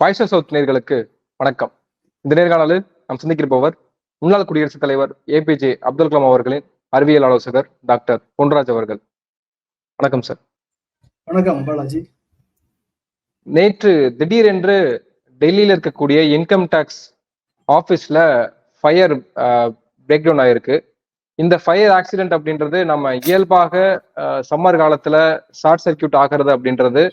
Voice of south நேர்களுக்கு வணக்கம். இந்த நேர்காணலில் நாம் சந்திக்கிருப்பவர் முன்னாள் குடியரசுத் தலைவர் ஏபிஜே அப்துல் கலாம் அவர்களின் அறிவியல் ஆலோசகர் டாக்டர் பொன்ராஜ் அவர்கள். வணக்கம் சார் வணக்கம் பாலாஜி. நேற்று திடீரென்று டெல்லியில் இருக்கக்கூடிய இன்கம் டேக்ஸ் ஆஃபீஸில் ஃபயர் பிரேக் டவுன் ஆயிருக்கு. இந்த ஃபயர் ஆக்சிடென்ட் அப்படின்றது நம்ம இயல்பாக சம்மர் காலத்துல ஷார்ட் சர்க்கியூட் ஆகிறது அப்படின்றது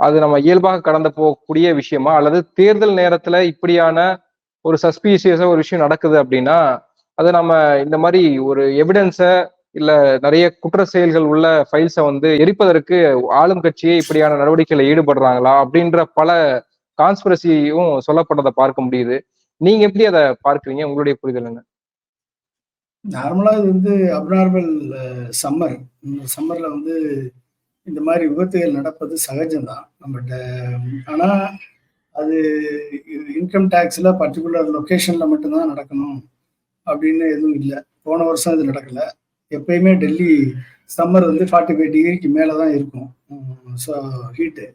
அது நம்ம இயல்பாக கடந்து போகக்கூடிய விஷயமா? அல்லது தேர்தல் நேரத்துல இப்படியான ஒரு சஸ்பீசியஸா ஒரு விஷயம் நடக்குது அப்படின்னா அது நம்ம இந்த மாதிரி ஒரு எவிடன்ஸை இல்ல நிறைய குற்ற செயல்கள் உள்ள ஃபைல்ஸை வந்து எரிப்பதற்கு ஆளும் கட்சியே இப்படியான நடவடிக்கைகளை ஈடுபடுறாங்களா? அப்படின்ற பல கான்ஸ்பிரசியும் சொல்லப்பட்டதை பார்க்க முடியுது. நீங்க எப்படி அதை பார்க்குறீங்க? உங்களுடைய புரிதல் என்ன? நார்மலா இது வந்து அப்நார்மல் சம்மர் சம்மர்ல வந்து இந்த மாதிரி விபத்துகள் நடப்பது சகஜம்தான். நம்மகிட்ட ஆனால் அது இன்கம் டேக்ஸில் பர்டிகுலர் லொக்கேஷனில் மட்டும்தான் நடக்கணும் அப்படின்னு எதுவும் இல்லை. போன வருஷம் இது நடக்கலை. எப்பயுமே டெல்லி சம்மர் வந்து ஃபார்ட்டி ஃபைவ் டிகிரிக்கு மேலே தான் இருக்கும் ஸோ ஹீட்டு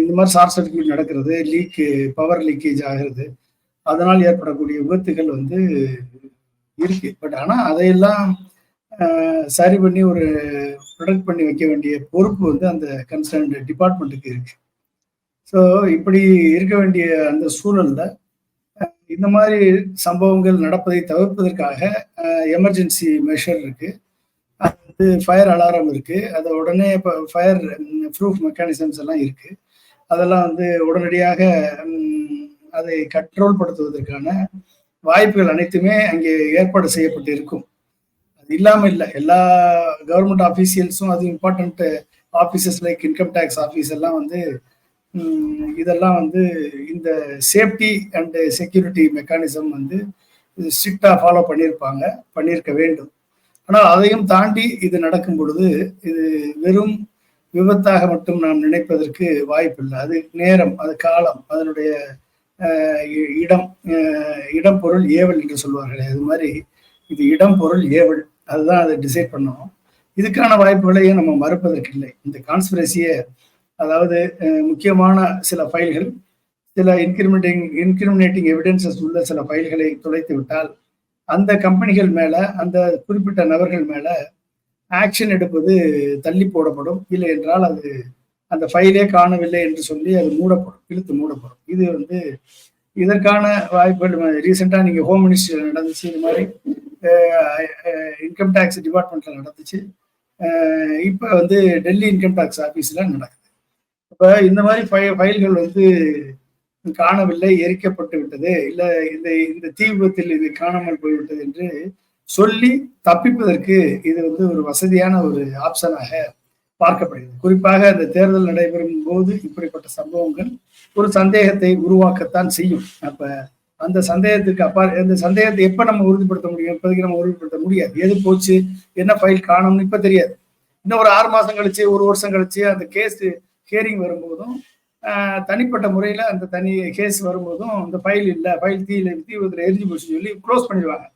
இந்த மாதிரி ஷார்ட் சர்க்கியூட் நடக்கிறது லீக்கு பவர் லீக்கேஜ் ஆகிறது அதனால் ஏற்படக்கூடிய விபத்துகள் வந்து இருக்கு. பட் ஆனால் அதையெல்லாம் சரி பண்ணி ஒரு ப்ரொடக்ட் பண்ணி வைக்க வேண்டிய பொறுப்பு வந்து அந்த கன்சர்ன்டு டிபார்ட்மெண்ட்டுக்கு இருக்கு. ஸோ இப்படி இருக்க வேண்டிய அந்த சூழல்ல இந்த மாதிரி சம்பவங்கள் நடப்பதை தவிர்ப்பதற்காக எமர்ஜென்சி மெஷர் இருக்கு. அது வந்து ஃபயர் அலாரம் இருக்கு. அதை உடனே இப்போ ஃபயர் ப்ரூஃப் மெக்கானிசம்ஸ் எல்லாம் இருக்கு. அதெல்லாம் வந்து உடனடியாக அதை கண்ட்ரோல் படுத்துவதற்கான வாய்ப்புகள் அனைத்துமே அங்கே ஏற்பாடு செய்யப்பட்டு இருக்கும் இல்லாமல் இல்லை. எல்லா கவர்மெண்ட் ஆஃபீஷியல்ஸும் அது important offices like income tax office எல்லாம் வந்து இதெல்லாம் வந்து இந்த சேஃப்டி அண்டு செக்யூரிட்டி மெக்கானிசம் வந்து ஸ்ட்ரிக்டாக ஃபாலோ பண்ணியிருப்பாங்க பண்ணியிருக்க வேண்டும். ஆனால் அதையும் தாண்டி இது நடக்கும் பொழுது இது வெறும் விபத்தாக மட்டும் நாம் நினைப்பதற்கு வாய்ப்பில்லை. அது நேரம் அது காலம் அதனுடைய இடம் இடம் பொருள் ஏவல் என்று சொல்வார்கள் அது மாதிரி இது இடம் பொருள் ஏவல். அதுதான் அதை டிசைட் பண்ணணும். இதுக்கான வாய்ப்புகளையும் நம்ம மறுப்பதற்கு இல்லை இந்த கான்ஸ்பிரசியை அதாவது முக்கியமான சில ஃபைல்கள் சில இன்கிரிமினேட்டிங் இன்கிரிமினேட்டிங் எவிடன்சஸ் உள்ள சில ஃபைல்களை துளைத்து விட்டால் அந்த கம்பெனிகள் மேல அந்த குறிப்பிட்ட நபர்கள் மேல ஆக்ஷன் எடுப்பது தள்ளி போடப்படும். இல்லை என்றால் அது அந்த ஃபைலே காணவில்லை என்று சொல்லி அது மூடப்படும். இழுத்து மூடப்படும். இது வந்து இதற்கான வாய்ப்புகள் ரீசெண்டாக நீங்கள் ஹோம் மினிஸ்டர் நடந்துச்சு இது மாதிரி இன்கம் டேக்ஸ் டிபார்ட்மெண்ட்டில் நடந்துச்சு. இப்போ வந்து டெல்லி இன்கம் டேக்ஸ் ஆஃபீஸில் நடக்குது. இப்போ இந்த மாதிரி ஃபை ஃபைல்கள் வந்து காணவில்லை எரிக்கப்பட்டு விட்டது. இல்லை இந்த இந்த தீ விபத்தில் இது காணாமல் போய்விட்டது என்று சொல்லி தப்பிப்பதற்கு இது வந்து ஒரு வசதியான ஒரு ஆப்ஷனாக பார்க்கப்படுகிறது. குறிப்பாக அந்த தேர்தல் நடைபெறும் போது இப்படிப்பட்ட சம்பவங்கள் ஒரு சந்தேகத்தை உருவாக்கத்தான் செய்யும். அப்ப அந்த சந்தேகத்துக்கு அப்பா அந்த சந்தேகத்தை எப்ப நம்ம உறுதிப்படுத்த முடியும்? இப்போதைக்கு நம்ம உறுதிப்படுத்த முடியாது. எது போச்சு? என்ன ஃபைல் காணும்னு இப்ப தெரியாது. இன்னும் ஒரு ஆறு மாசம் கழிச்சு ஒரு வருஷம் கழிச்சு அந்த கேஸ் ஹியரிங் வரும்போதும் தனிப்பட்ட முறையில அந்த தனி கேஸ் வரும்போதும் அந்த ஃபைல் இல்லை ஃபைல் தீயில தீ விபத்துல எரிஞ்சு போச்சுன்னு சொல்லி க்ளோஸ் பண்ணிடுவாங்க.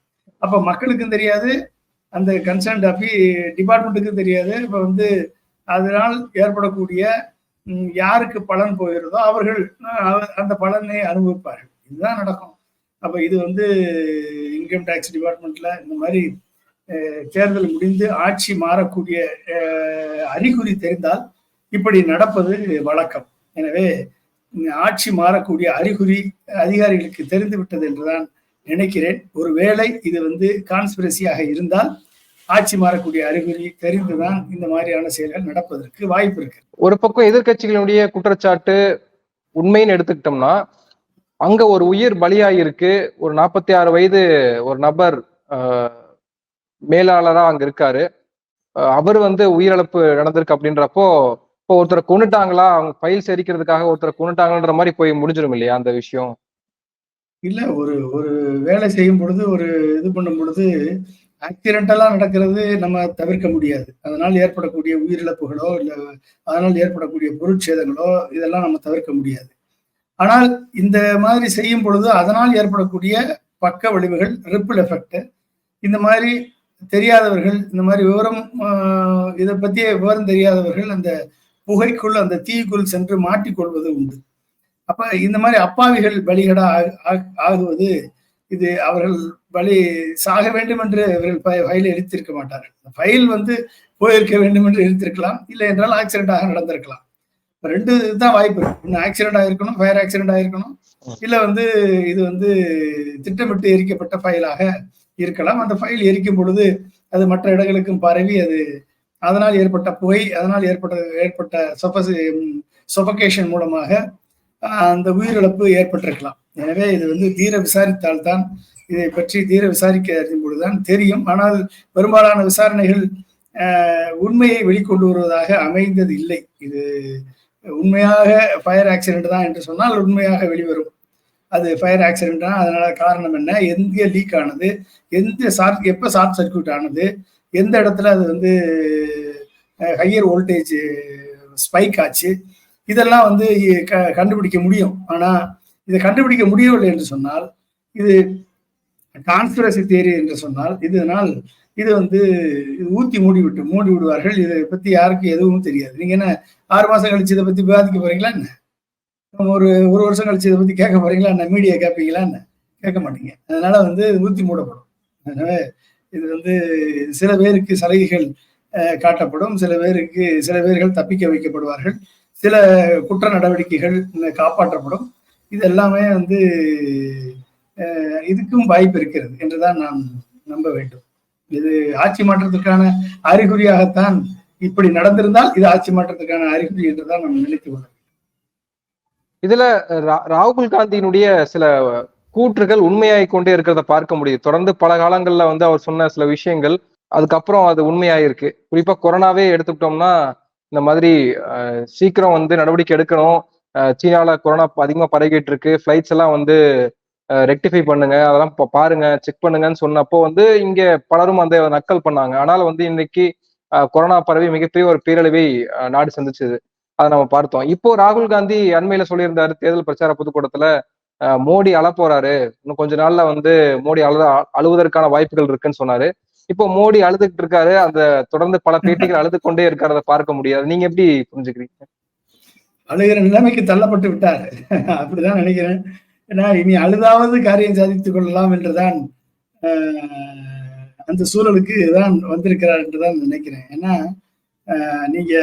அப்ப மக்களுக்கும் தெரியாது. அந்த கன்சர்ன்ட் அப்பி டிபார்ட்மெண்ட்டுக்கும் தெரியாது. இப்ப வந்து அதனால் ஏற்படக்கூடிய யாருக்கு பலன் போகிறதோ அவர்கள் அந்த பலனை அனுபவிப்பார்கள். இதுதான் நடக்கும். அப்போ இது வந்து இன்கம் டேக்ஸ் டிபார்ட்மெண்ட்ல இந்த மாதிரி தேர்தல் முடிந்து ஆட்சி மாறக்கூடிய அறிகுறி தெரிந்தால் இப்படி நடப்பது வழக்கம். எனவே ஆட்சி மாறக்கூடிய அறிகுறி அதிகாரிகளுக்கு தெரிந்துவிட்டது என்றுதான் நினைக்கிறேன். ஒருவேளை இது வந்து கான்ஸ்பிரசியாக இருந்தால் ஆட்சி மாறக்கூடிய அறிகுறி தெரிந்துதான் இந்த மாதிரியான செயல்கள் நடப்பதற்கு வாய்ப்பு இருக்கு. ஒரு பக்கம் எதிர்கட்சிகளுடைய குற்றச்சாட்டு உண்மைன்னு எடுத்துக்கிட்டோம்னா அங்க ஒரு உயிர் பலியாயிருக்கு. ஒரு நாற்பத்தி ஆறு வயது ஒரு நபர் மேலாளரா அங்க இருக்காரு. அவர் வந்து உயிரிழப்பு நடந்திருக்கு அப்படின்றப்போ இப்போ ஒருத்தரை கொண்டுட்டாங்களா அவங்க ஃபைல் சரிக்கிறதுக்காக ஒருத்தரை கொண்டுட்டாங்கன்ற மாதிரி போய் முடிஞ்சிடும் இல்லையா அந்த விஷயம்? இல்ல ஒரு ஒரு வேலை செய்யும் பொழுது ஒரு இது பண்ணும் பொழுது ஆக்சிடென்டலா நடக்கிறது நம்ம தவிர்க்க முடியாது. அதனால் ஏற்படக்கூடிய உயிரிழப்புகளோ இல்லை அதனால் ஏற்படக்கூடிய பொருட்சேதங்களோ இதெல்லாம் நம்ம தவிர்க்க முடியாது. ஆனால் இந்த மாதிரி செய்யும் பொழுது அதனால் ஏற்படக்கூடிய பக்க விளைவுகள் ரிப்பிள் எஃபெக்ட் இந்த மாதிரி தெரியாதவர்கள் இந்த மாதிரி விவரம் இதை பற்றிய விவரம் தெரியாதவர்கள் அந்த புகைக்குள் அந்த தீக்குள் சென்று மாட்டிக்கொள்வது உண்டு. அப்ப இந்த மாதிரி அப்பாவிகள் பலிகடா ஆகுவது இது அவர்கள் வழி சாக வேண்டும் என்று இவர்கள் ஃபைல் எடுத்திருக்க மாட்டார்கள். ஃபைல் வந்து போயிருக்க வேண்டும் என்று எடுத்திருக்கலாம். இல்லை என்றால் ஆக்சிடென்டாக நடந்திருக்கலாம். ரெண்டு தான் வாய்ப்பு. இன்னும் ஒன்று ஆக்சிடென்ட் ஆயிருக்கணும் ஃபயர் ஆக்சிடென்ட் ஆயிருக்கணும். இல்லை வந்து இது வந்து திட்டமிட்டு எரிக்கப்பட்ட ஃபைலாக இருக்கலாம். அந்த ஃபைல் எரிக்கும் பொழுது அது மற்ற இடங்களுக்கும் பரவி அது அதனால் ஏற்பட்ட புகை அதனால் ஏற்பட்ட ஏற்பட்ட சொபசி சொபகேஷன் மூலமாக அந்த உயிரிழப்பு ஏற்பட்டிருக்கலாம். எனவே இது வந்து தீர விசாரித்தால்தான் இதை பற்றி தீர விசாரிக்க அறியும் பொழுதுதான் தெரியும். ஆனால் பெரும்பாலான விசாரணைகள் உண்மையை வெளிக்கொண்டு வருவதாக அமைந்தது இல்லை இது உண்மையாக ஃபயர் ஆக்சிடென்ட் தான் என்று சொன்னால் உண்மையாக வெளிவரும். அது ஃபயர் ஆக்சிடென்ட் தான். அதனால காரணம் என்ன? எந்த லீக் ஆனது? எந்த ஷார்ட் எப்போ ஷார்ட் சர்க்கியூட் ஆனது? எந்த இடத்துல அது வந்து ஹையர் வோல்டேஜ் ஸ்பைக் ஆச்சு? இதெல்லாம் வந்து கண்டுபிடிக்க முடியும். ஆனால் இதை கண்டுபிடிக்க முடியவில்லை என்று சொன்னால் இது கான்ஸ்பிரசி தேரி என்று சொன்னால் இதனால் இது வந்து ஊத்தி மூடி விட்டு மூடி விடுவார்கள். இதை பத்தி யாருக்கும் எதுவும் தெரியாது. நீங்க என்ன ஆறு மாசம் கழிச்சு இதை பத்தி விவாதிக்க போறீங்களா என்ன? ஒரு ஒரு வருஷம் கழிச்சு இதை பத்தி கேட்க போறீங்களா என்ன? மீடியா கேட்பீங்களா என்ன? கேட்க மாட்டீங்க. அதனால வந்து ஊத்தி மூடப்படும். அதனால இது வந்து சில பேருக்கு சலுகைகள் காட்டப்படும். சில பேருக்கு சில பேர்கள் தப்பிக்க வைக்கப்படுவார்கள். சில குற்ற நடவடிக்கைகள் காப்பாற்றப்படும். இது எல்லாமே வந்து இதுக்கும் வாய்ப்பு இருக்கிறது என்றுதான் நான் நம்ப வேண்டும். இது ஆட்சி மாற்றத்திற்கான அறிகுறியாகத்தான் இப்படி நடந்திருந்தால் இது ஆட்சி மாற்றத்துக்கான அறிகுறி என்றுதான் நம்ம நினைத்து கொள்ள இதுல ராகுல் காந்தியினுடைய சில கூற்றுகள் உண்மையாகி கொண்டே இருக்கிறத பார்க்க முடியுது. தொடர்ந்து பல காலங்கள்ல வந்து அவர் சொன்ன சில விஷயங்கள் அதுக்கப்புறம் அது உண்மையாயிருக்கு. குறிப்பா கொரோனாவே எடுத்துக்கிட்டோம்னா இந்த மாதிரி சீக்கிரம் வந்து நடவடிக்கை எடுக்கணும். சீனால கொரோனா அதிகமா பரவிக்கிட்டு இருக்கு ஃப்ளைட்ஸ் எல்லாம் வந்து ரெக்டிஃபை பண்ணுங்க. அதெல்லாம் பாருங்க செக் பண்ணுங்கன்னு சொன்னப்போ வந்து இங்க பலரும் அந்த நக்கல் பண்ணாங்க. ஆனால் வந்து இன்னைக்கு கொரோனா பரவி மிகப்பெரிய ஒரு பேரழிவை நாடு சந்திச்சது. அதை நம்ம பார்த்தோம். இப்போ ராகுல் காந்தி அண்மையில சொல்லியிருந்தாரு தேர்தல் பிரச்சார பொதுக்கூட்டத்துல மோடி அழ போறாரு. இன்னும் கொஞ்ச நாள்ல வந்து மோடி அழுத அழுவதற்கான வாய்ப்புகள் இருக்குன்னு சொன்னாரு. இப்போ மோடி அழுதுகிட்டு இருக்காரு. அந்த தொடர்ந்து பல பேட்டிகள் அழுது கொண்டே இருக்கிறத பார்க்க முடியாது. நீங்க எப்படி புரிஞ்சுக்கிறீங்க? அழுகிற நிலைமைக்கு தள்ளப்பட்டு விட்டார். அப்படிதான் நினைக்கிறேன். ஏன்னா இனி அழுதாவது காரியம் சாதித்துக் கொள்ளலாம் என்றுதான் அந்த சூழலுக்கு தான் வந்திருக்கிறார் என்றுதான் நினைக்கிறேன். ஏன்னா நீங்க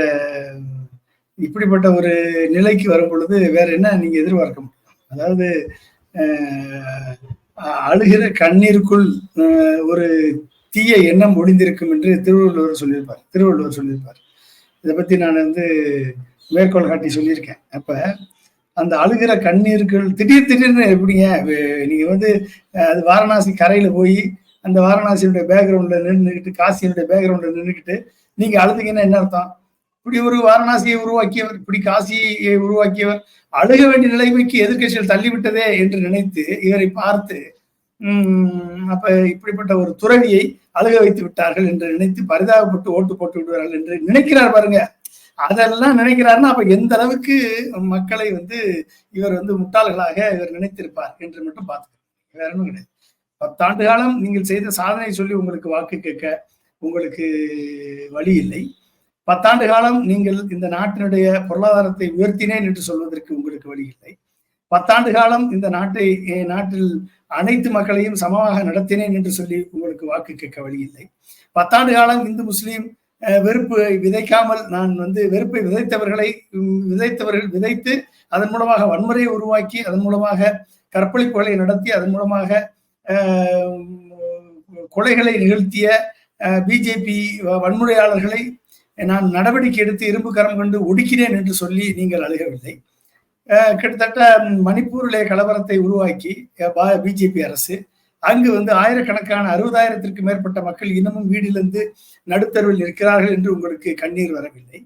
இப்படிப்பட்ட ஒரு நிலைக்கு வரும் பொழுது வேற என்ன நீங்க எதிர்பார்க்க முடியும்? அதாவது அழுகிற கண்ணீருக்குள் ஒரு தீய எண்ணம் ஒளிந்திருக்கும் என்று திருவள்ளுவர் சொல்லியிருப்பார். திருவள்ளுவர் சொல்லியிருப்பார். இதை பத்தி நான் வந்து மேற்கோள் காட்டி சொல்லியிருக்கேன். அப்ப அந்த அழுகிற கண்ணீர்கள் திடீர் திடீர்னு எப்படிங்க? நீங்க வந்து அது வாரணாசி கரையில போய் அந்த வாரணாசியுடைய பேக்ரவுண்ட்ல நின்றுக்கிட்டு காசியினுடைய பேக்ரவுண்ட்ல நின்றுக்கிட்டு நீங்க அழுதுங்கன்னா என்ன அர்த்தம்? இப்படி ஒரு வாரணாசியை உருவாக்கியவர் இப்படி காசியை உருவாக்கியவர் அழுக வேண்டிய நிலைமைக்கு எதிர்கட்சிகள் தள்ளிவிட்டதே என்று நினைத்து இவரை பார்த்து உம் அப்ப இப்படிப்பட்ட ஒரு துறவியை அழுக வைத்து விட்டார்கள் என்று நினைத்து பரிதாபப்பட்டு ஓட்டு போட்டு விடுவார்கள் என்று நினைக்கிறார் பாருங்க. அதெல்லாம் நினைக்கிறாருன்னா அப்ப எந்த அளவுக்கு மக்களை வந்து இவர் வந்து முட்டாள்களாக இவர் நினைத்திருப்பார் என்று மட்டும் பார்த்துக்கணும். வேற ஒன்றும் கிடையாது. பத்தாண்டு காலம் நீங்கள் செய்த சாதனை சொல்லி உங்களுக்கு வாக்கு கேட்க உங்களுக்கு வழி இல்லை. பத்தாண்டு காலம் நீங்கள் இந்த நாட்டினுடைய பொருளாதாரத்தை உயர்த்தினேன் என்று சொல்வதற்கு உங்களுக்கு வழி இல்லை. பத்தாண்டு காலம் இந்த நாட்டை நாட்டில் அனைத்து மக்களையும் சமமாக நடத்தினேன் என்று சொல்லி உங்களுக்கு வாக்கு கேட்க வழி இல்லை. பத்தாண்டு காலம் இந்து முஸ்லீம் வெறுப்பு விதைக்காமல் நான் வந்து வெறுப்பை விதைத்தவர்களை விதைத்தவர்கள் விதைத்து அதன் மூலமாக வன்முறையை உருவாக்கி அதன் மூலமாக கற்பழிப்புகளை நடத்தி அதன் மூலமாக கொலைகளை நிகழ்த்திய பிஜேபி வன்முறையாளர்களை நான் நடவடிக்கை எடுத்து இரும்பு கரம் கொண்டு ஒடுக்கினேன் என்று சொல்லி நீங்கள் அழுகவில்லை. கிட்டத்தட்ட மணிப்பூரிலே கலவரத்தை உருவாக்கி பிஜேபி அரசு அங்கு வந்து ஆயிரக்கணக்கான அறுபதாயிரத்திற்கு மேற்பட்ட மக்கள் இன்னமும் வீடிலிருந்து நடுத்தருவில் இருக்கிறார்கள் என்று உங்களுக்கு கண்ணீர் வரவில்லை.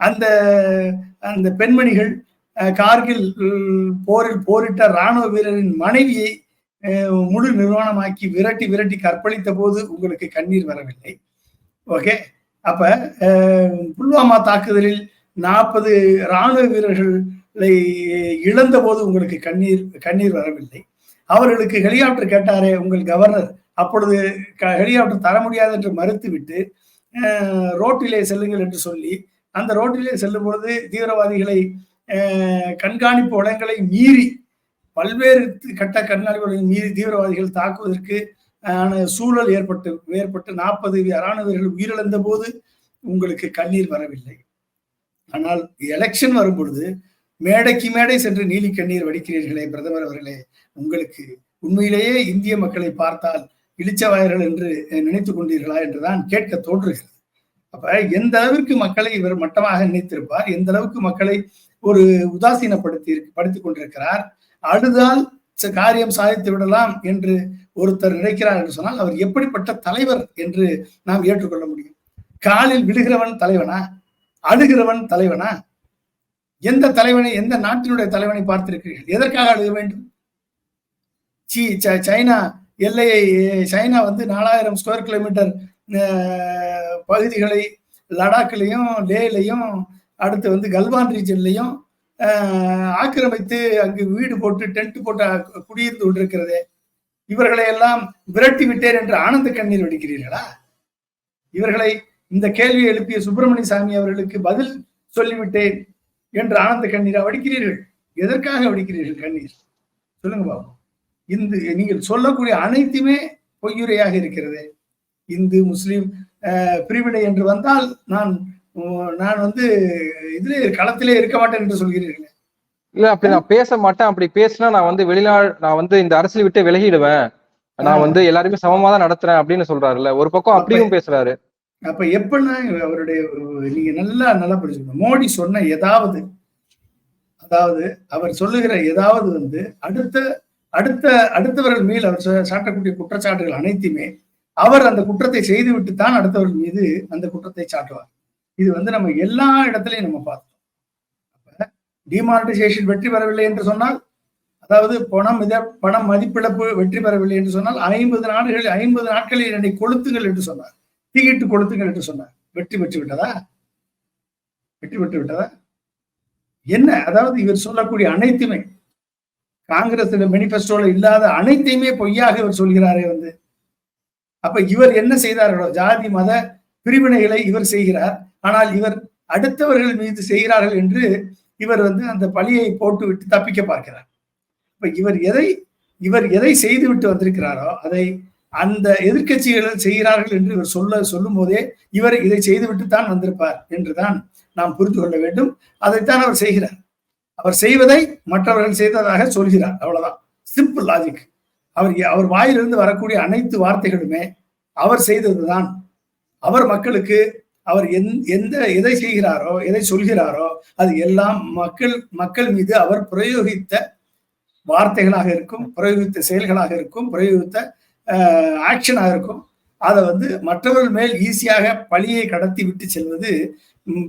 அந்த அந்த பெண்மணிகள் கார்கில் போரில் போரிட்ட ராணுவ வீரரின் மனைவியை முழு நிர்வாணமாக்கி விரட்டி விரட்டி கற்பழித்த போது உங்களுக்கு கண்ணீர் வரவில்லை. ஓகே? அப்ப புல்வாமா தாக்குதலில் நாற்பது ராணுவ வீரர்களை இழந்த போது உங்களுக்கு கண்ணீர் கண்ணீர் வரவில்லை. அவர்களுக்கு ஹெலிகாப்டர் கேட்டாரே உங்கள் கவர்னர். அப்பொழுது ஹெலிகாப்டர் தர முடியாது என்று மறுத்துவிட்டு ரோட்டிலே செல்லுங்கள் என்று சொல்லி அந்த ரோட்டிலே செல்லும் பொழுது தீவிரவாதிகளை கண்காணிப்பு வளங்களை மீறி பல்வேறு கட்ட கண்காணிப்பு மீறி தீவிரவாதிகள் தாக்குவதற்கு சூழல் ஏற்பட்டு ஏற்பட்டு நாற்பது இராணுவர்கள் உயிரிழந்த போது உங்களுக்கு கண்ணீர் வரவில்லை. ஆனால் எலெக்ஷன் வரும் பொழுது மேடைக்கு மேடை சென்று நீலி கண்ணீர் வடிக்கிறீர்களே பிரதமர் அவர்களே. உங்களுக்கு உண்மையிலேயே இந்திய மக்களை பார்த்தால் இளிச்சவாயர்கள் என்று நினைத்துக் கொண்டீர்களா என்றுதான் கேட்க தோன்றுகிறது. அப்ப எந்த அளவிற்கு மக்களை இவர் மட்டமாக நினைத்திருப்பார்? எந்த அளவுக்கு மக்களை ஒரு உதாசீனப்படுத்தி படுத்தி கொண்டிருக்கிறார்? அழுதால் காரியம் சாதித்து விடலாம் என்று ஒருத்தர் நினைக்கிறார் என்று சொன்னால் அவர் எப்படிப்பட்ட தலைவர் என்று நாம் ஏற்றுக்கொள்ள முடியும்? காலில் விழுகிறவன் தலைவனா? அழுகிறவன் தலைவனா? எந்த தலைவனை எந்த நாட்டினுடைய தலைவனை பார்த்திருக்கிறீர்கள்? எதற்காக அழுக வேண்டும்? சி சைனா எல்லையை சைனா வந்து நாலாயிரம் ஸ்கொயர் கிலோமீட்டர் பகுதிகளை லடாக்லையும் லேலையும் அடுத்து வந்து கல்வான் ரீஜன்லையும் ஆக்கிரமித்து அங்கு வீடு போட்டு டென்ட் போட்டு குடியிருந்து கொண்டிருக்கிறதே. இவர்களை எல்லாம் விரட்டி விட்டேன் என்று ஆனந்த கண்ணீர் வடிக்கிறீர்களா? இவர்களை இந்த கேள்வியை எழுப்பிய சுப்பிரமணிய சாமி அவர்களுக்கு பதில் சொல்லிவிட்டேன். என்று ஆனந்த கண்ணீரா வடிக்கிறீர்கள். எதற்காக வடிக்கிறீர்கள் கண்ணீர்? சொல்லுங்க பாபு. இந்த நீங்கள் சொல்லக்கூடிய அனைத்துமே பொய்யுரையாக இருக்கிறது. இந்து முஸ்லிம் பிரிவினை என்று வந்தால் நான் நான் வந்து இதுல களத்திலே இருக்க மாட்டேன் என்று சொல்கிறீர்கள். இல்ல அப்படி நான் பேச மாட்டேன். அப்படி பேசினா நான் வந்து வெளிநாடு நான் வந்து இந்த அரசியல் விட்டு விலகிடுவேன். நான் வந்து எல்லாருமே சமமா தான் நடத்துறேன் அப்படின்னு சொல்றாருல்ல. ஒரு பக்கம் அப்படியும் பேசுறாரு. அப்ப எப்படின்னா அவருடைய நீங்க நல்லா நல்லா படிச்சுக்கணும் மோடி சொன்ன ஏதாவது அதாவது அவர் சொல்லுகிற ஏதாவது வந்து அடுத்த அடுத்த அடுத்தவர்கள் மீது அவர் சாட்டக்கூடிய குற்றச்சாட்டுகள் அனைத்துமே அவர் அந்த குற்றத்தை செய்துவிட்டு தான் அடுத்தவர்கள் மீது அந்த குற்றத்தை சாட்டுவார். இது வந்து நம்ம எல்லா இடத்துலையும் நம்ம பார்த்தோம். அப்ப டிமானிட்டைசேஷன் வெற்றி பெறவில்லை என்று சொன்னால் அதாவது பணம் மித பணம் மதிப்பிழப்பு வெற்றி பெறவில்லை என்று சொன்னால் ஐம்பது நாடுகள் ஐம்பது நாட்களில் என்னை கொளுத்துங்கள் என்று சொன்னார். தீயிட்டு கொளுத்துங்கள் என்று சொன்னார். வெற்றி பெற்று விட்டதா? வெற்றி பெற்று விட்டதா? என்ன? அதாவது இவர் சொல்லக்கூடிய அனைத்துமே காங்கிரஸில் மெனிபெஸ்டோல இல்லாத அனைத்தையுமே பொய்யாக இவர் சொல்கிறாரே வந்து. அப்ப இவர் என்ன செய்தார்களோ ஜாதி மத பிரிவினைகளை இவர் செய்கிறார். ஆனால் இவர் அடுத்தவர்கள் மீது செய்கிறார்கள் என்று இவர் வந்து அந்த பழியை போட்டு விட்டு தப்பிக்க பார்க்கிறார். இப்ப இவர் எதை இவர் எதை செய்து விட்டு வந்திருக்கிறாரோ அதை அந்த எதிர்கட்சிகள் செய்கிறார்கள் என்று இவர் சொல்ல சொல்லும் போதே இவர் இதை செய்துவிட்டு தான் வந்திருப்பார் என்றுதான் நாம் புரிந்து கொள்ள வேண்டும். அதைத்தான் அவர் செய்கிறார். அவர் செய்வதை மற்றவர்கள் செய்ததாக சொல்கிறார். அவ்வளவுதான். சிம்பிள் லாஜிக் அவர் அவர் வாயிலிருந்து வரக்கூடிய அனைத்து வார்த்தைகளுமே அவர் செய்ததுதான். அவர் மக்களுக்கு அவர் எந் எந்த எதை செய்கிறாரோ எதை சொல்கிறாரோ அது எல்லாம் மக்கள் மக்கள் மீது அவர் பிரயோகித்த வார்த்தைகளாக இருக்கும் பிரயோகித்த செயல்களாக இருக்கும் பிரயோகித்த ஆக்ஷனாக இருக்கும். அதை வந்து மற்றவர்கள் மேல் ஈஸியாக பழியை கடத்தி விட்டு செல்வது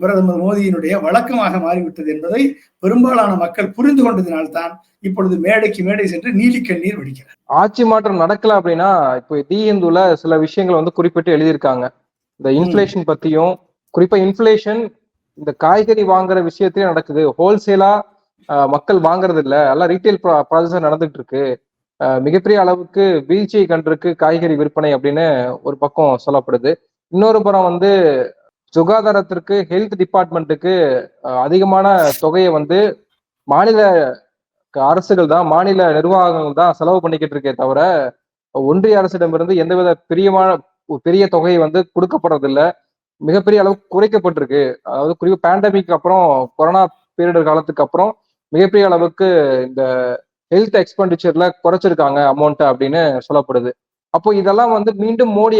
பிரதமர் மோடியினுடைய வழக்கமாக மாறிவிட்டது என்பதை பெரும்பாலான மக்கள் புரிந்து கொண்டதினால்தான் இப்பொழுது மேடைக்கு மேடை சென்று நீலி கண்ணீர் வடிக்கிறார். ஆட்சி மாற்றம் நடக்கல அப்படின்னா இப்போ டி இந்துல சில விஷயங்கள் வந்து குறிப்பிட்டு எழுதியிருக்காங்க. இந்த இன்ஃபிளேஷன் பத்தியும் குறிப்பா இன்ஃபிளேஷன் இந்த காய்கறி வாங்குற விஷயத்திலயும் நடக்குது. ஹோல்சேலா மக்கள் வாங்குறது இல்ல எல்லாம் ரீட்டைல் ப்ராசஸ் நடந்துட்டு இருக்கு. மிகப்பெரிய அளவுக்கு வீழ்ச்சியை கண்டிருக்கு காய்கறி விற்பனை அப்படின்னு ஒரு பக்கம் சொல்லப்படுது. இன்னொரு புறம் வந்து சுகாதாரத்திற்கு ஹெல்த் டிபார்ட்மெண்ட்டுக்கு அதிகமான தொகையை வந்து மாநில அரசுகள் தான் மாநில நிர்வாகங்கள் தான் செலவு பண்ணிக்கிட்டு இருக்கே தவிர ஒன்றிய அரசிடமிருந்து எந்தவித பிரியமான பெரிய தொகை வந்து கொடுக்கப்படுறதில்ல. மிகப்பெரிய அளவுக்கு குறைக்கப்பட்டிருக்கு. அதாவது குறிப்பா பேண்டமிக் அப்புறம் கொரோனா பீரியட் காலத்துக்கு அப்புறம் மிகப்பெரிய அளவுக்கு இந்த ஹெல்த் எக்ஸ்பெண்டிச்சர்ல குறைச்சிருக்காங்க அமௌண்ட் அப்படின்னு சொல்லப்படுது. அப்போ இதெல்லாம் வந்து மீண்டும் மோடி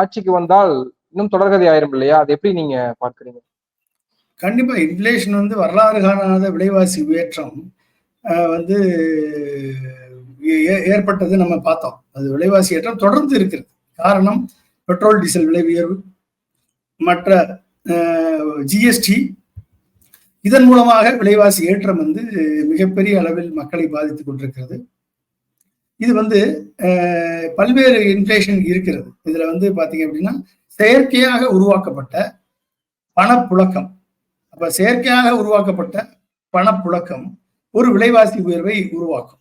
ஆட்சிக்கு வந்தால் இன்னும் தொடர்கதை ஆயிரும் இல்லையா? அது எப்படி நீங்க பார்க்குறீங்க? கண்டிப்பா இன்ஃபிளேஷன் வந்து வரலாறு காணாத விலைவாசி உயற்றம் வந்து ஏற்பட்டது நம்ம பார்த்தோம். அது விலைவாசி ஏற்றம் தொடர்ந்து இருக்கிறது. காரணம் பெட்ரோல் டீசல் விலை உயர்வு மற்ற ஜிஎஸ்டி இதன் மூலமாக விலைவாசி ஏற்றம் வந்து மிகப்பெரிய அளவில் மக்களை பாதித்துக் கொண்டிருக்கிறது. இது வந்து பல்வேறு இன்ஃபிளேஷன் இருக்கிறது. இதுல வந்து பாத்தீங்க அப்படின்னா செயற்கையாக உருவாக்கப்பட்ட பணப்புழக்கம். அப்ப செயற்கையாக உருவாக்கப்பட்ட பணப்புழக்கம் ஒரு விலைவாசி உயர்வை உருவாக்கும்.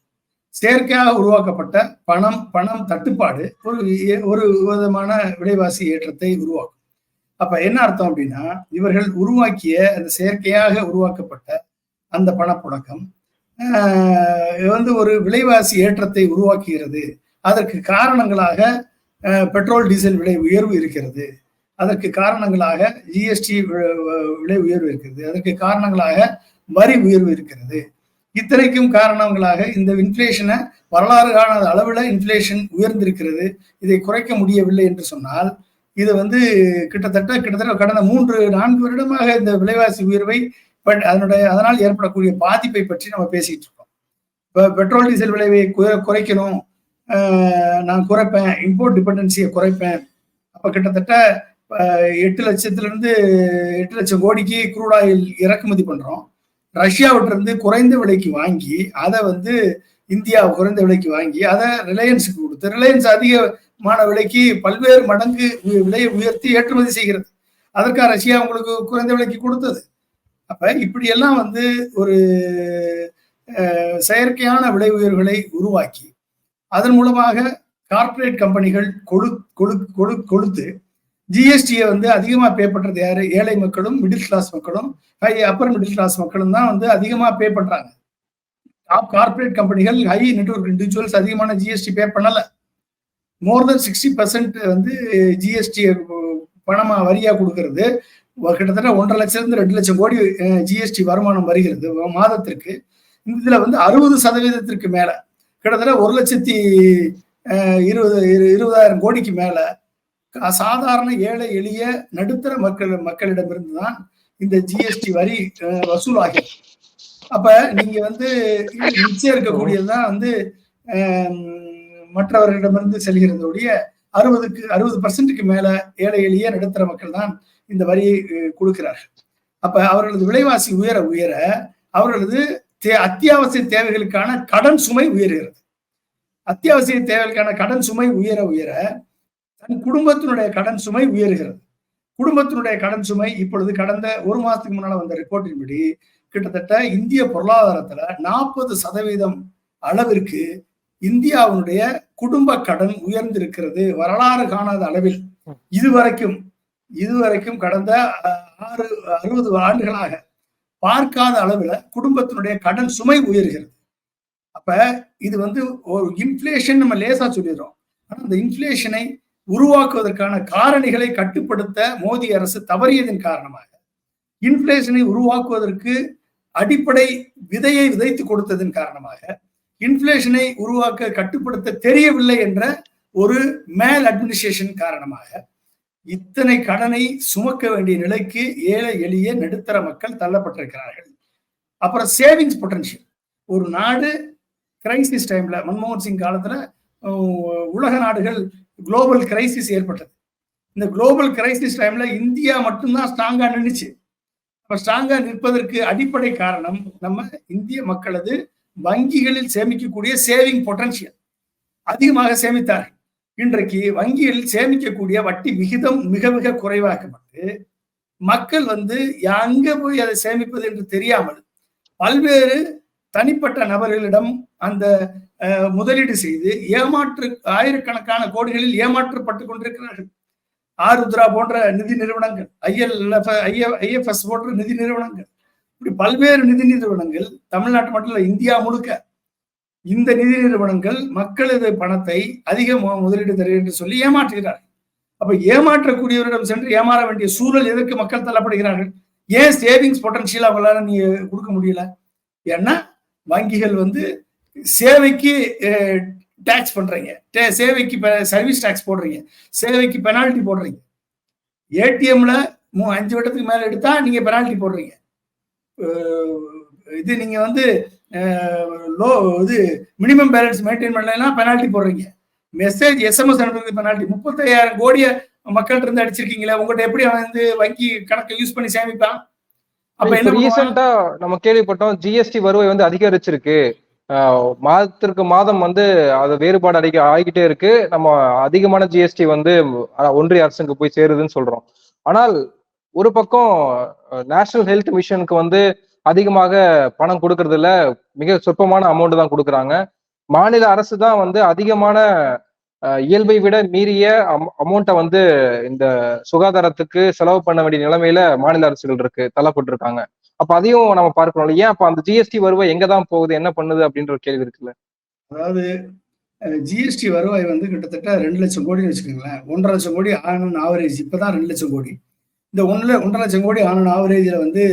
செயற்கையாக உருவாக்கப்பட்ட பணம் பணம் தட்டுப்பாடு ஒரு ஒரு விதமான விலைவாசி ஏற்றத்தை உருவாக்கும். அப்ப என்ன அர்த்தம் அப்படின்னா இவர்கள் உருவாக்கிய அந்த செயற்கையாக உருவாக்கப்பட்ட அந்த பணப்புழக்கம் வந்து ஒரு விலைவாசி ஏற்றத்தை உருவாக்குகிறது. அதற்கு காரணங்களாக பெட்ரோல் டீசல் விலை உயர்வு இருக்கிறது. அதற்கு காரணங்களாக ஜிஎஸ்டி விலை உயர்வு இருக்கிறது. அதற்கு காரணங்களாக வரி உயர்வு இருக்கிறது. இத்தனைக்கும் காரணங்களாக இந்த இன்ஃப்ளேஷனை வரலாறு காணாத அளவில் இன்ஃப்ளேஷன் உயர்ந்திருக்கிறது. இதை குறைக்க முடியவில்லை என்று சொன்னால் இது வந்து கிட்டத்தட்ட கிட்டத்தட்ட கடந்த மூன்று நான்கு வருடமாக இந்த விலைவாசி உயர்வை பட் அதனுடைய அதனால் ஏற்படக்கூடிய பாதிப்பை பற்றி நம்ம பேசிட்டு இருக்கோம். இப்போ பெட்ரோல் டீசல் விளைவை குறை- குறைக்கணும். நான் குறைப்பேன். இம்போர்ட் டிபெண்டன்சியை குறைப்பேன். அப்போ கிட்டத்தட்ட எட்டு லட்சத்திலிருந்து எட்டு லட்சம் கோடிக்கு குரூட் ஆயில் இறக்குமதி பண்ணுறோம் ரஷ்யாவிட்டிருந்து குறைந்த விலைக்கு வாங்கி அதை வந்து இந்தியா குறைந்த விலைக்கு வாங்கி அதை ரிலையன்ஸுக்கு கொடுத்து ரிலையன்ஸ் அதிக மான விலைக்கு பல்வேறு மடங்கு விலையை உயர்த்தி ஏற்றுமதி செய்கிறது. அதற்காக ரஷ்யா உங்களுக்கு குறைந்த விலைக்கு கொடுத்தது. அப்ப இப்படியெல்லாம் வந்து ஒரு செயற்கையான விலை உயர்வுகளை உருவாக்கி அதன் மூலமாக கார்ப்பரேட் கம்பெனிகள் கொடு கொடு கொடு கொடுத்து ஜிஎஸ்டியை வந்து அதிகமாக பே பண்ணுறது யாரு? ஏழை மக்களும் மிடில் கிளாஸ் மக்களும் ஹை அப்பர் மிடில் கிளாஸ் மக்களும் தான் வந்து அதிகமாக பே பண்ணுறாங்க டாப் கார்ப்பரேட் கம்பெனிகள் ஹை நெட்வொர்க் இண்டிவிஜுவல்ஸ் அதிகமான ஜிஎஸ்டி பே பண்ணலை. மோர் தென் சிக்ஸ்டி பர்சன்ட் வந்து ஜிஎஸ்டி பணமா வரியா கொடுக்கறது. கிட்டத்தட்ட ஒன்றரை லட்சம் இருந்து ரெண்டு லட்சம் கோடி ஜிஎஸ்டி வருமானம் வருகிறது. மாதத்திற்கு. இதுல வந்து அறுபது சதவீதத்திற்கு மேல. கிட்டத்தட்ட ஒரு லட்சத்தி இருபது இரு- இருபதாயிரம் கோடிக்கு மேல. சாதாரண ஏழை எளிய நடுத்தர மக்கள் மக்களிடமிருந்து தான் இந்த ஜிஎஸ்டி வரி அஹ், அப்ப நீங்க வந்து மிச்சம் இருக்கக்கூடியதுதான் வந்து மற்றவர்களிடமிருந்து செல்கிறது ஒழிய அறுபதுக்கு அறுபது பர்சன்ட்டுக்கு மேல ஏழை எளிய நடுத்தர மக்கள் தான் இந்த வரியை கொடுக்கிறார்கள். அப்ப அவர்களது விலைவாசி உயர உயர அவர்களது தே அத்தியாவசிய தேவைகளுக்கான கடன் சுமை உயர்கிறது. அத்தியாவசிய தேவைகளுக்கான கடன் சுமை உயர உயர தன் குடும்பத்தினுடைய கடன் சுமை உயர்கிறது. குடும்பத்தினுடைய கடன் சுமை இப்பொழுது கடந்த ஒரு மாசத்துக்கு முன்னால வந்த ரிப்போர்ட்டின்படி கிட்டத்தட்ட இந்திய பொருளாதாரத்துல நாற்பது சதவீதம் அளவிற்கு இந்தியாவினுடைய குடும்ப கடன் உயர்ந்திருக்கிறது வரலாறு காணாத அளவில். இதுவரைக்கும் இதுவரைக்கும் கடந்த ஆறு அறுபது ஆண்டுகளாக பார்க்காத அளவுல குடும்பத்தினுடைய கடன் சுமை உயர்கிறது. அப்ப இது வந்து ஒரு இன்ஃபிளேஷன் நம்ம லேசா சொல்லிடுறோம். ஆனா அந்த இன்ஃபிளேஷனை உருவாக்குவதற்கான காரணிகளை கட்டுப்படுத்த மோடி அரசு தவறியதன் காரணமாக இன்ஃபிளேஷனை உருவாக்குவதற்கு அடிப்படை விதையை விதைத்து கொடுத்ததன் காரணமாக இன்ஃப்ளேஷனை உருவாக்க கட்டுப்படுத்த தெரியவில்லை என்ற ஒரு மேல் அட்மினிஸ்ட்ரேஷன் காரணமாக இத்தனை கடனை சுமக்க வேண்டிய நிலைக்கு ஏழை எளிய நடுத்தர மக்கள் தள்ளப்பட்டிருக்கிறார்கள். அப்புறம் சேவிங்ஸ் பொட்டன்ஷியல் ஒரு நாடு கிரைசிஸ் டைம்ல மன்மோகன் சிங் காலத்துல உலக நாடுகள் குளோபல் கிரைசிஸ் ஏற்பட்டது. இந்த குளோபல் கிரைசிஸ் டைம்ல இந்தியா மட்டும்தான் ஸ்ட்ராங்கா நின்றுச்சு அப்ப ஸ்ட்ராங்கா நிற்பதற்கு அடிப்படை காரணம் நம்ம இந்திய மக்களது வங்கிகளில் சேமிக்கக்கூடிய சேவிங் பொட்டன்ஷியல் அதிகமாக சேமித்தார்கள். இன்றைக்கு வங்கிகளில் சேமிக்கக்கூடிய வட்டி விகிதம் மிக மிக குறைவாக்கப்பட்டு மக்கள் வந்து அங்க போய் அதை சேமிப்பது என்று தெரியாமல் பல்வேறு தனிப்பட்ட நபர்களிடம் அந்த முதலீடு செய்து ஏமாற்று ஆயிரக்கணக்கான கோடிகளில் ஏமாற்றப்பட்டு கொண்டிருக்கிறார்கள். ஆருத்ரா போன்ற நிதி நிறுவனங்கள் ஐஎல் ஐஎஃப்எஸ் போன்ற நிதி நிறுவனங்கள் இப்படி பல்வேறு நிதி நிறுவனங்கள் தமிழ்நாட்டு மட்டும் இல்ல இந்தியா முழுக்க இந்த நிதி நிறுவனங்கள் மக்களது பணத்தை அதிக மு- முதலீடு தருகிறேன் என்று சொல்லி ஏமாற்றுகிறார்கள். அப்ப ஏமாற்றக்கூடியவரிடம் சென்று ஏமாற வேண்டிய சூழல் எதற்கு மக்கள் தள்ளப்படுகிறார்கள்? ஏன் சேவிங்ஸ் பொட்டன்ஷியல் அவங்களால நீ கொடுக்க முடியல? ஏன்னா வங்கிகள் வந்து சேவைக்கு டேக்ஸ் பண்றீங்க. டே- சேவைக்கு சர்வீஸ் டேக்ஸ் போடுறீங்க. சேவைக்கு பெனால்டி போடுறீங்க. ஏடிஎம்ல அஞ்சு வட்டத்துக்கு மேல எடுத்தா நீங்க பெனால்டி போடுறீங்க. இது நீங்க வந்து லோ இது மினிமம் பேலன்ஸ் மெயின்டைன் பண்ணலாம் பெனால்டி போடுறீங்க. மெசேஜ் எஸ்எம்எஸ் அனுப்புறது பெனால்டி முப்பத்தையாயிரம் கோடிய மக்கள்கிட்ட இருந்து அடிச்சிருக்கீங்களா உங்கள்கிட்ட எப்படி வந்து வங்கி கணக்கை யூஸ் பண்ணி சேமிப்பான்? அப்ப என்ன? ரீசெண்டா நம்ம கேள்விப்பட்டோம் ஜிஎஸ்டி வருவாய் வந்து அதிகரிச்சிருக்கு. மாதத்திற்கு மாதம் வந்து அது வேறுபாடு அதிக ஆகிக்கிட்டே இருக்கு. நம்ம அதிகமான ஜிஎஸ்டி வந்து ஒன்றிய அரசுக்கு போய் சேருதுன்னு சொல்றோம். ஆனால் ஒரு பக்கம் நேஷனல் ஹெல்த் மிஷனுக்கு வந்து அதிகமாக பணம் கொடுக்கறதுல மிக சொற்பமான அமௌண்ட் தான் கொடுக்குறாங்க. மாநில அரசு தான் வந்து அதிகமான இயல்பை விட மீறிய அமௌண்ட்டை வந்து இந்த சுகாதாரத்துக்கு செலவு பண்ண வேண்டிய நிலைமையில மாநில அரசுகள் இருக்கு தள்ளப்பட்டிருக்காங்க. அப்ப அதையும் நம்ம பார்க்கணும் ஏன் அப்ப அந்த ஜிஎஸ்டி வருவாய் எங்க தான் போகுது என்ன பண்ணுது அப்படின்ற ஒரு கேள்வி இருக்குல்ல. அதாவது ஜிஎஸ்டி வருவாய் வந்து கிட்டத்தட்ட ரெண்டு லட்சம் கோடின்னு வச்சுக்கோங்களேன். ஒன்றரை லட்சம் கோடி ஆனன் ஆவரேஜ் இப்பதான் ரெண்டு லட்சம் கோடி. இந்த ஒன்றுல ஒன்றரை லட்சம் கோடி ஆன ஆவரேஜில் வந்து